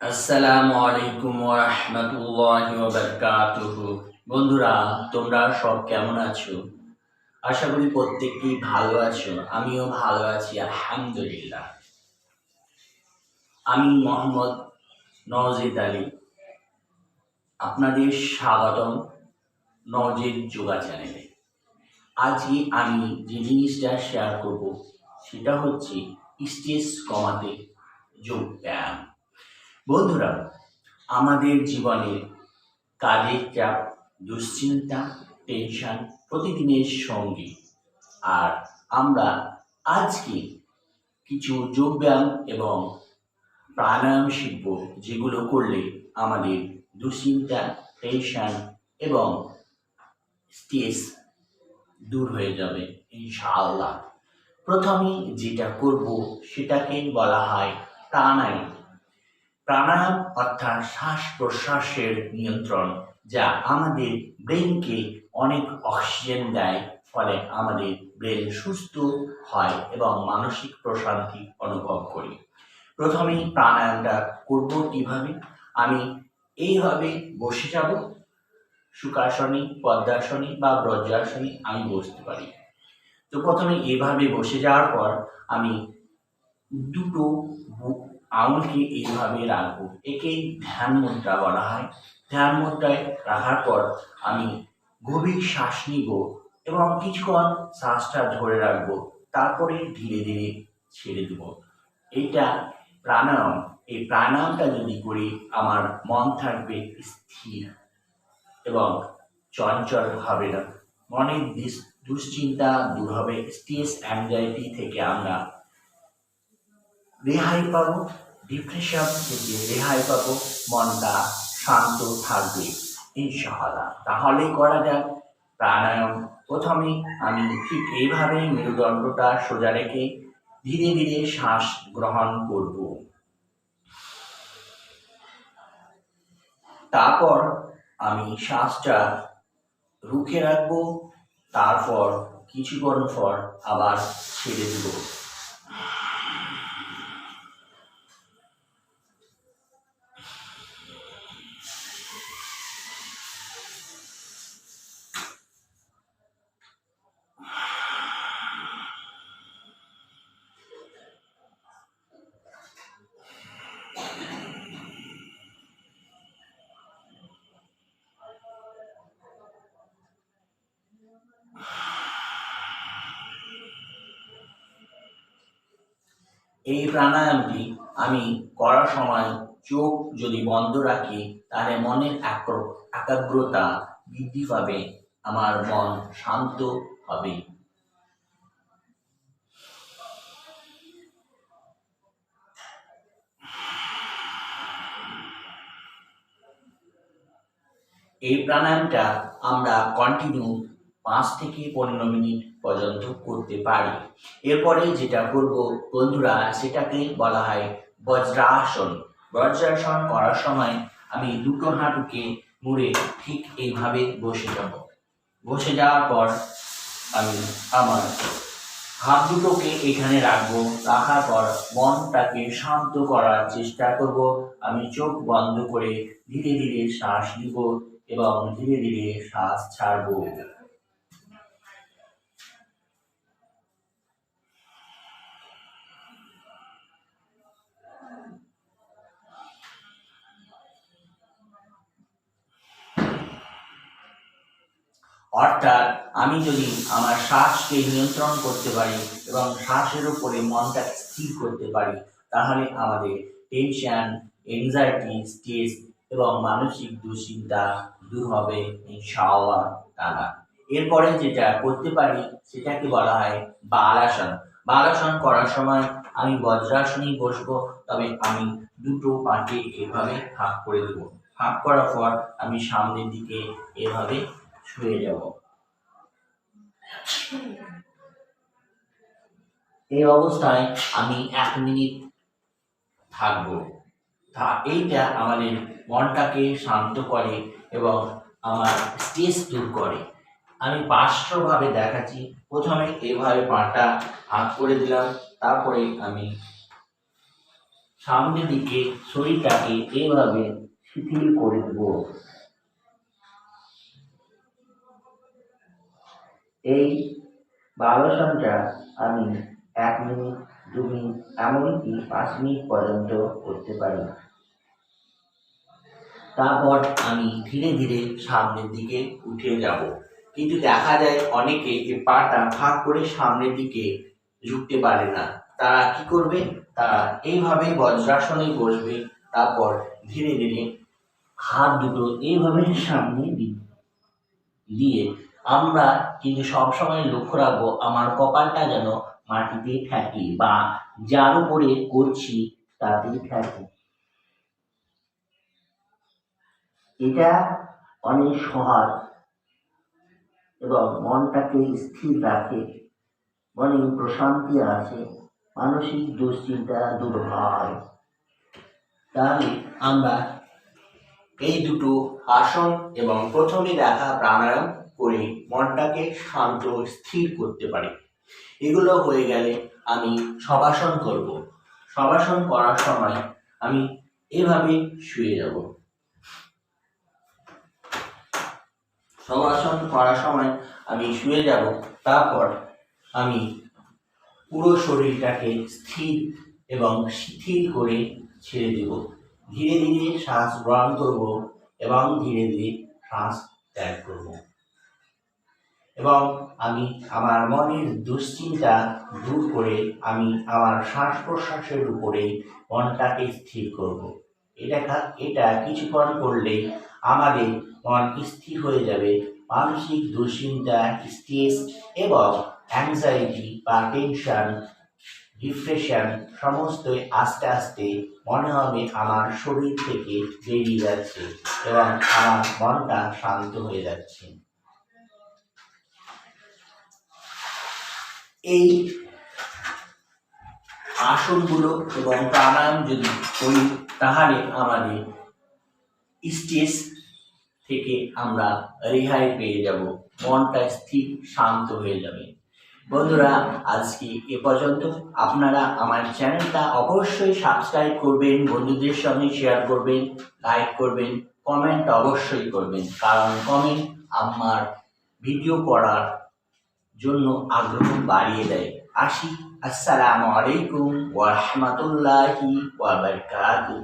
আসসালামু আলাইকুম ওরহমতুল্লাহি ওবারকাতুহু বন্ধুরা, তোমরা সব কেমন আছো? আশা করি প্রত্যেকেই ভালো আছো, আমিও ভালো আছি, আলহামদুলিল্লাহ। আমি মোহাম্মদ নওজিদ আলী। আপনাদের স্বাগতম নওজিদ যোগা চ্যানেলে। আজকে আমি যে জিনিসটা শেয়ার করব, সেটা হচ্ছে স্ট্রেস কমাতে যোগ ব্যায়াম বন্ধুরা, আমাদের জীবনে কাজের চাপ, দুশ্চিন্তা টেনশন প্রতিদিনের সঙ্গী। আর আমরা আজকে কিছু যোগব্যায়াম এবং প্রাণায়াম শিখব, যেগুলো করলে আমাদের দুশ্চিন্তা টেনশন এবং স্ট্রেস দূর হয়ে যাবে, ইনশাআল্লাহ। প্রথমে যেটা করব সেটাকে বলা হয় প্রাণায়াম। প্রাণায়াম অর্থাৎ শ্বাস প্রশ্বাসের নিয়ন্ত্রণ, যা আমাদের ব্রেনকে অনেক অক্সিজেন দেয়, ফলে আমাদের ব্রেন সুস্থ হয় এবং মানসিক প্রশান্তি অনুভব করি। প্রথমেই প্রাণায়ামটা করব কীভাবে? আমি এইভাবে বসে যাব সুখাসনে পদ্মাসনে বা ব্রজাসনে আমি বসতে পারি। তো প্রথমে এভাবে বসে যাওয়ার পর আমি দুটো আঙুলকে এইভাবে রাখব। একে ধ্যান মুদ্রা বলা হয়। ধ্যান মুদ্রায় রাখার পর আমি গভীর শ্বাস নিব এবং কিছুক্ষণ শ্বাসটা ধরে রাখব। তারপরে ধীরে ধীরে ছেড়ে দেব। এইটা প্রাণায়াম। এই প্রাণায়ামটা যদি করি আমার মন থাকবে স্থির। এবং চঞ্চল হবে না। দিস- দুশ্চিন্তা দূর হবে। স্ট্রেস অ্যাংজাইটি থেকে আমরা রেহাই পাবো ডিপ্রেশন থেকে রেহাই পাবো, মনটা শান্ত থাকবে, ইনশাআল্লাহ। তাহলে করা যাক। প্রাণায়াম। প্রথমে আমি ঠিক এইভাবে মেরুদণ্ডটা সোজা রেখে ধীরে ধীরে শ্বাস গ্রহণ করব। তারপর আমি শ্বাসটা রুখে রাখব তারপর কিছুক্ষণ পর আবার ছেড়ে দেবো। এই প্রাণায়ামটি আমি করার সময় চোখ যদি বন্ধ রাখি, তাহলে মনের একাগ্র- একাগ্রতা বৃদ্ধি পাবে, আমার মন শান্ত হবে। এই প্রাণায়ামটা আমরা কন্টিনিউ পাঁচ থেকে পনেরো মিনিট পর্যন্ত করতে পারি। এরপরে যেটা করব, বন্ধুরা, সেটাকে বলা হয় বজ্রাসন। বজ্রাসন করার সময় আমি দুটো হাঁটুকে মুড়ে ঠিক এইভাবে বসে যাব। বসে যাওয়ার পর আমি আমার হাত দুটোকে এখানে রাখব। রাখার পর মনটাকে শান্ত করার চেষ্টা করব। আমি চোখ বন্ধ করে ধীরে ধীরে শ্বাস নিব এবং ধীরে ধীরে শ্বাস ছাড়বো। অর্থাৎ আমি যদি আমার শ্বাসকে নিয়ন্ত্রণ করতে পারি এবং শ্বাসের উপরে মনটা স্থির করতে পারি, তাহলে আমাদের টেনশন এনজাইটি স্ট্রেস এবং মানসিক দুশ্চিন্তা দূর হবে ইনশাআল্লাহ তাআলা। এরপরে যেটা করতে পারি সেটাকে বলা হয় বালাসন। বালাসন করার সময় আমি বজ্রাসনেই বসবো, তবে আমি দুটো পাকে এভাবে ভাগ করে দেবো। ভাগ করার পর আমি সামনের দিকে এভাবে শুয়ে যাব। এই অবস্থায় আমি এক মিনিট থাকব। তা এইটা আমাদের মনটাকে শান্ত করে এবং আমার স্ট্রেস দূর করে। আমি পার্শ্বভাবে দেখাচ্ছি। প্রথমে এভাবে পাটা হাত করে দিলাম। তারপরে আমি সামনের দিকে শরীরটাকে এভাবে শিথিল করে দেব। এই বালাসনটা আমি এক মিনিট, দু মিনিট, এমনকি পাঁচ মিনিট পর্যন্ত করতে পারি। তারপর আমি ধীরে ধীরে সামনের দিকে উঠে যাব। কিন্তু দেখা যায় অনেকে যে পাটা ফাঁক করে সামনের দিকে ঝুঁকতে পারে না। তারা কি করবে? তারা এইভাবে বজ্রাসনে বসবে। তারপর ধীরে ধীরে হাত দুটো এইভাবে সামনে দিয়ে আমরা কিন্তু সবসময় লক্ষ্য রাখব আমার কপালটা যেন মাটিতে ঠেকে বা যার উপরে করছি তাতে ঠেকে এটা অনেক সহজ এবং মনটাকে স্থির রাখে। মনে প্রশান্তি আছে, মানসিক দুশ্চিন্তা দূর হয়। তাহলে আমরা এই দুটো আসন এবং প্রথমে দেখা প্রাণায়াম করে মনটাকে শান্ত, স্থির করতে পারি। এগুলো হয়ে গেলে আমি সবাসন করব। সবাসন করার সময় আমি এভাবে শুয়ে যাব। সবাসন করার সময় আমি শুয়ে যাব, তারপর আমি পুরো শরীরটাকে স্থির এবং শিথিল করে ছেড়ে দেব। ধীরে ধীরে শ্বাস গ্রহণ করব এবং ধীরে ধীরে শ্বাস ত্যাগ করব। এবং আমি আমার মনের দুশ্চিন্তা দূর করে আমি আমার শ্বাস প্রশ্বাসের উপরে মনটাকে স্থির করব। এটা এটা কিছুক্ষণ করলে আমাদের মন স্থির হয়ে যাবে। মানসিক দুশ্চিন্তা, স্ট্রেস এবং অ্যাংজাইটি বা টেনশন ডিপ্রেশন সমস্তই আস্তে আস্তে মনে হবে আমার শরীর থেকে বেরিয়ে যাচ্ছে এবং আমার মনটা শান্ত হয়ে যাচ্ছে। এই আসনগুলো এবং প্রাণায়াম যদি করি, তাহলে আমাদের স্ট্রেস থেকে আমরা রেহাই পেয়ে যাব। মনটা স্থির, শান্ত হয়ে যাবে। বন্ধুরা, আজকে এ পর্যন্ত। আপনারা আমার চ্যানেলটা অবশ্যই সাবস্ক্রাইব করবেন, বন্ধুদের সঙ্গে শেয়ার করবেন, লাইক করবেন, কমেন্ট অবশ্যই করবেন। কারণ কমেন্ট আমার ভিডিও করার জন্য আগ্রহ বাড়িয়ে দেয়। আসি আসসালামু আলাইকুম ওয়া রাহমাতুল্লাহি ওয়া বারাকাতুহু।